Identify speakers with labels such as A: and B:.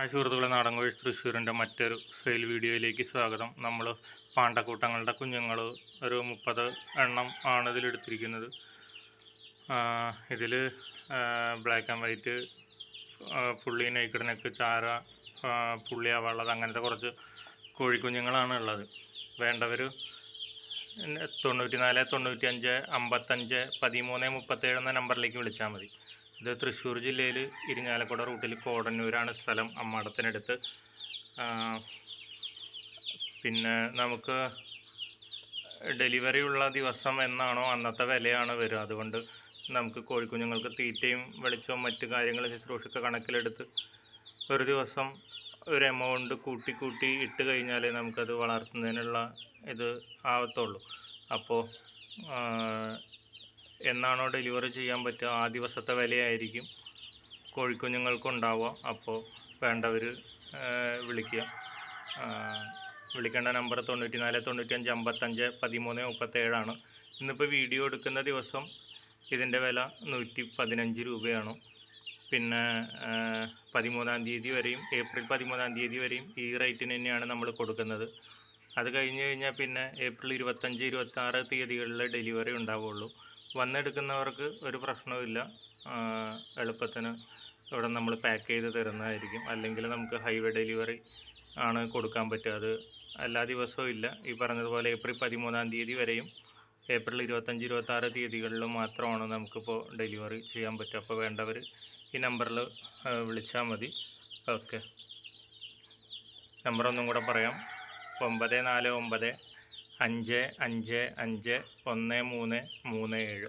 A: ആ സുഹൃത്തുക്കളെ നാടൻകോഴി തൃശ്ശൂരിന്റെ മറ്റൊരു സെയിൽ വീഡിയോയിലേക്ക് സ്വാഗതം. നമ്മൾ പാണ്ടക്കൂട്ടങ്ങളുടെ കുഞ്ഞുങ്ങൾ ഒരു മുപ്പത് എണ്ണം ആണ് ഇതിലെടുത്തിരിക്കുന്നത്. ഇതിൽ ബ്ലാക്ക് ആൻഡ് വൈറ്റ് പുള്ളി നൈക്കിടനൊക്കെ ചാര പുള്ളി അവളത് അങ്ങനത്തെ കുറച്ച് കോഴിക്കുഞ്ഞുങ്ങളാണ് ഉള്ളത്. വേണ്ടവർ തൊണ്ണൂറ്റി നാല് തൊണ്ണൂറ്റി അഞ്ച് അമ്പത്തഞ്ച് പതിമൂന്ന് മുപ്പത്തേഴ് എന്ന നമ്പറിലേക്ക് വിളിച്ചാൽ മതി. ഇത് തൃശ്ശൂർ ജില്ലയിൽ ഇരിങ്ങാലക്കുട റൂട്ടിൽ കോടന്നൂരാണ് സ്ഥലം അമ്മാടത്തിനടുത്ത്. പിന്നെ നമുക്ക് ഡെലിവറി ഉള്ള ദിവസം എന്നാണോ അന്നത്തെ വിലയാണ് വരിക. അതുകൊണ്ട് നമുക്ക് കോഴിക്കുഞ്ഞുങ്ങൾക്ക് തീറ്റയും വെളിച്ചവും മറ്റു കാര്യങ്ങൾ ശുശ്രൂഷയൊക്കെ കണക്കിലെടുത്ത് ഒരു ദിവസം ഒരു എമൗണ്ട് കൂട്ടി കൂട്ടി ഇട്ട് കഴിഞ്ഞാലേ നമുക്കത് വളർത്തുന്നതിനുള്ള ഇത് ആവത്തുള്ളൂ. അപ്പോൾ എന്നാണോ ഡെലിവറി ചെയ്യാൻ പറ്റുക? ആ ദിവസത്തെ വിലയായിരിക്കും കോഴിക്കുഞ്ഞുങ്ങൾക്ക് ഉണ്ടാവുക അപ്പോൾ വേണ്ടവർ വിളിക്കുക. വിളിക്കേണ്ട നമ്പർ തൊണ്ണൂറ്റി നാല് തൊണ്ണൂറ്റി അഞ്ച് അമ്പത്തഞ്ച് പതിമൂന്ന് മുപ്പത്തേഴാണ്. ഇന്നിപ്പോൾ വീഡിയോ എടുക്കുന്ന ദിവസം ഇതിന്റെ വില നൂറ്റി പതിനഞ്ച് രൂപയാണ്. പിന്നെ പതിമൂന്നാം തീയതി വരെയും ഏപ്രിൽ പതിമൂന്നാം തീയതി വരെയും ഈ റേറ്റിന് തന്നെയാണ് നമ്മൾ കൊടുക്കുന്നത്. അത് കഴിഞ്ഞ് കഴിഞ്ഞാൽ പിന്നെ ഏപ്രിൽ ഇരുപത്തഞ്ച് ഇരുപത്താറ് തീയതികളിൽ ഡെലിവറി ഉണ്ടാവുള്ളൂ. വന്നെടുക്കുന്നവർക്ക് ഒരു പ്രശ്നവുമില്ല. എളുപ്പത്തിന് ഇവിടെ നമ്മൾ പാക്ക് ചെയ്ത് തരുന്നതായിരിക്കും. അല്ലെങ്കിൽ നമുക്ക് ഹൈവേ ഡെലിവറി ആണ് കൊടുക്കാൻ പറ്റുക. അത് എല്ലാ ദിവസവും ഇല്ല. ഈ പറഞ്ഞതുപോലെ ഏപ്രിൽ പതിമൂന്നാം തീയതി വരെയും ഏപ്രിൽ ഇരുപത്തഞ്ച് ഇരുപത്തി ആറ് തീയതികളിലും മാത്രമാണ് നമുക്കിപ്പോൾ ഡെലിവറി ചെയ്യാൻ പറ്റുക. അപ്പോൾ വേണ്ടവർ ഈ നമ്പറിൽ വിളിച്ചാൽ മതി. ഓക്കെ. നമ്പർ ഒന്നും കൂടെ പറയാം. ഒമ്പത് നാല് ഒമ്പത് അഞ്ച് അഞ്ച് അഞ്ച് ഒന്ന് മൂന്ന് മൂന്ന് ഏഴ്.